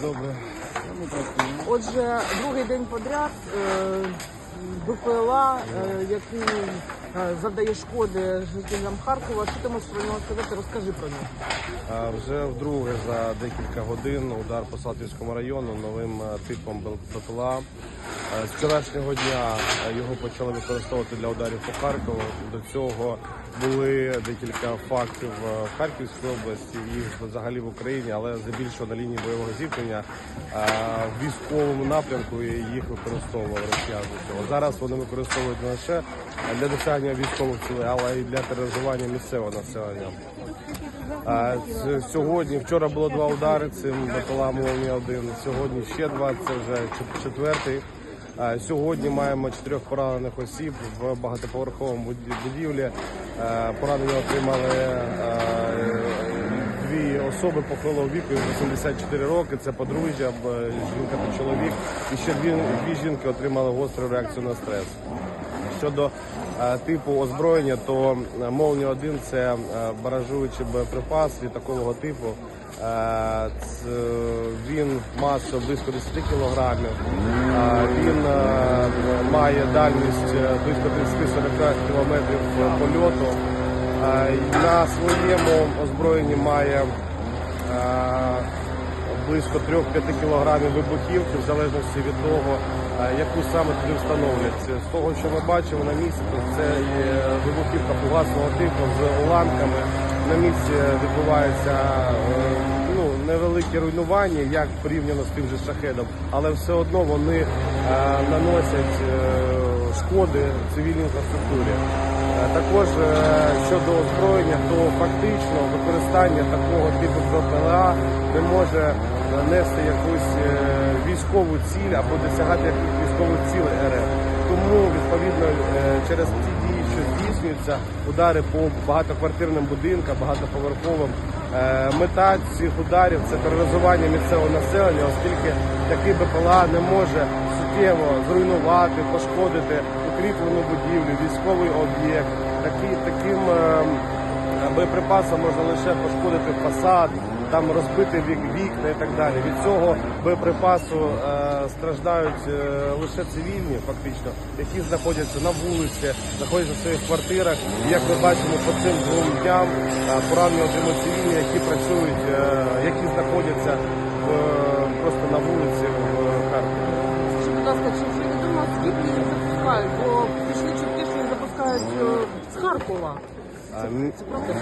Добре. Отже, другий день подряд е, БПЛА, е, який е, завдає шкоди жителям Харкова. Що ти можеш про нього сказати? Розкажи про нього. Вже вдруге за декілька годин удар по Салтівському району новим типом БПЛА. Е, З вчорашнього дня е, його почали використовувати для ударів по Харкову. До цього були декілька фактів е, в Харківській області, їх взагалі в Україні, але здебільшого на лінії бойового зіткнення в військовому напрямку їх використовували росіяни. Зараз вони використовують не лише для досягнення військових цілей, але й для тероризування місцевого населення. Сьогодні, вчора було два удари цим молнія 1 Сьогодні ще два, це вже четвертий. А, Сьогодні маємо чотирьох поранених осіб в багатоповерховому буді- будівлі. Е, Поранення отримали е, дві особи похилого віку 84 роки. Це подружжя, жінка та чоловік. І ще дві, дві жінки отримали гостру реакцію на стрес. Щодо е, типу озброєння, то е, молнія 1 це е, баражуючий боєприпас літакового типу. Е, він масою близько 10 кілограмів. Е, він е, має дальність близько 30-40 кілометрів польоту. На своєму озброєнні має близько 3-5 кілограмів вибухівки, в залежності від того, яку саме туди встановлять. З того, що ми бачимо на місці, це вибухівка фугасного типу з уламками. На місці відбувається е, ну, невелике руйнування, як порівняно з тим же шахедом, але все одно вони е, наносять е, шкоди цивільній інфраструктурі. Також щодо озброєння, то фактично використання такого типу БПЛА не може нести якусь військову ціль або досягати якихось військових цілей РФ. Тому відповідно через ці здійснюються, удари по багатоквартирним будинкам, багатоповерховим. е, Мета цих ударів це тероризування місцевого населення, оскільки такий БПЛА не може суттєво зруйнувати, пошкодити укріплену будівлю, військовий об'єкт. Таким е, боєприпасом можна лише пошкодити фасад, там розбити вік- вікна і так далі. Від цього боєприпасу е, страждають е, лише цивільні, фактично, які знаходяться на вулиці, знаходяться в своїх квартирах. І, як ми бачимо по цим двом дням, е, поранені отримують цивільні, які працюють, е, які знаходяться в, просто на вулиці в Харкові. Скажи, будь ласка, чи вже відомо звідки їх запускають? Бо пішли що їх запускають е, з Харкова. Правда?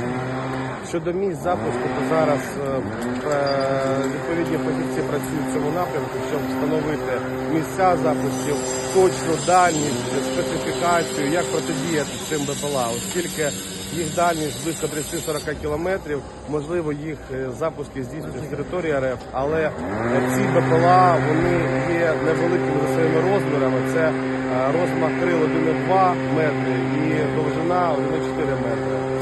Щодо місць запуску, то зараз е, е, відповідні фахівці працюють в цьому напрямку, щоб встановити місця запусків, точну дальність, специфікацію, як протидіяти цим БПЛА, оскільки їх дальність близько 30-40 кілометрів, можливо, їх е, запуски здійснюють з території РФ, але е, ці БПЛА вони є невеликими за своїми розмірами. Це е, розмах крил 1,2 метри і довжина 1,4 метри.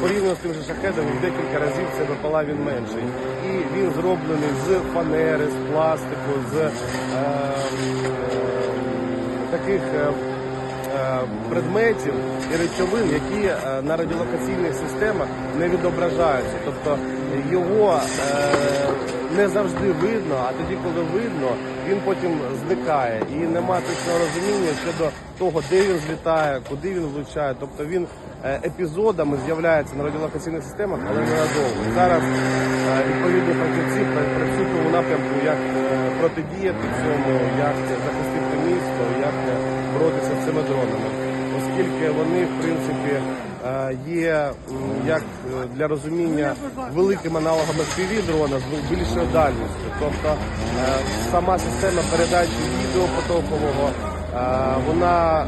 Порівняно з тим же шахедом в декілька разів це БПЛА він менший. І він зроблений з фанери, з пластику, з е, е, таких предметів і речовин, які е, на радіолокаційних системах не відображаються. Тобто його е, не завжди видно, а тоді, коли видно, він потім зникає. І нема точного розуміння щодо того, де він злітає, куди він влучає. Тобто він е, епізодами з'являється на радіолокаційних системах, але ненадовго. Зараз е, відповідні фахівці працюють тому напрямку, як е, протидіяти цьому, як захистити місто, як боротися з цими дронами. Оскільки вони, в принципі, є як е, для розуміння великим аналогом FPV дрона з більшою дальністю. Тобто е, сама система передачі відео потокового, е, вона е,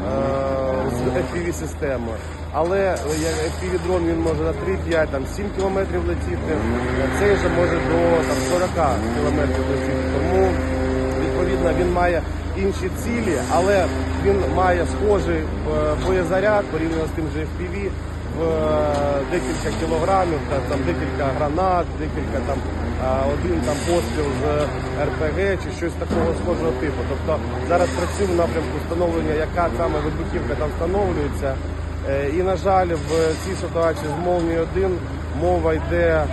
з FPV системою. Але е, як FPV дрон він може на 3, 5, там 7 кілометрів летіти, цей же може до там 40 кілометрів летіти. Тому він має інші цілі, але він має схожий е, боєзаряд порівняно з тим же FPV в е, декілька кілограмів, та, там декілька гранат, декілька там е, один там постріл з РПГ чи щось такого схожого типу. Тобто зараз працюємо в напрямку встановлення, яка саме вибухівка там встановлюється. І, на жаль, в цій ситуації з молнією 1 мова йде,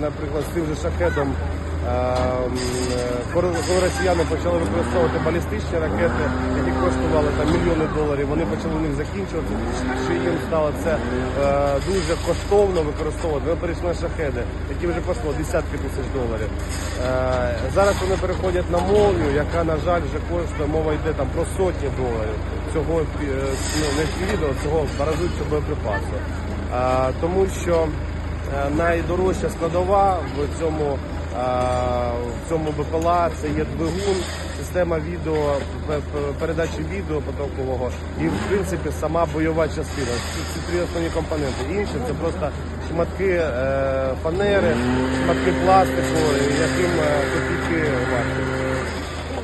наприклад, з тим же шахедом Коли коли росіяни почали використовувати балістичні ракети, які коштували там мільйони доларів, вони почали в них закінчувати, що їм стало це е, дуже коштовно використовувати. Ми перейшли на шахеди, які вже коштували десятки тисяч доларів. Е, зараз вони переходять на молнію, яка, на жаль, вже коштує, мова йде там про сотні доларів. Цього е, ну, не відео, цього баражуючого боєприпасу. Тому що найдорожча складова в цьому, в цьому БПЛА це є двигун, система відео, пе- пе- передачі відео потокового і в принципі сама бойова частина. Ці, три основні компоненти. Інші це просто шматки е, фанери, шматки пластику, яким е, копійки варті.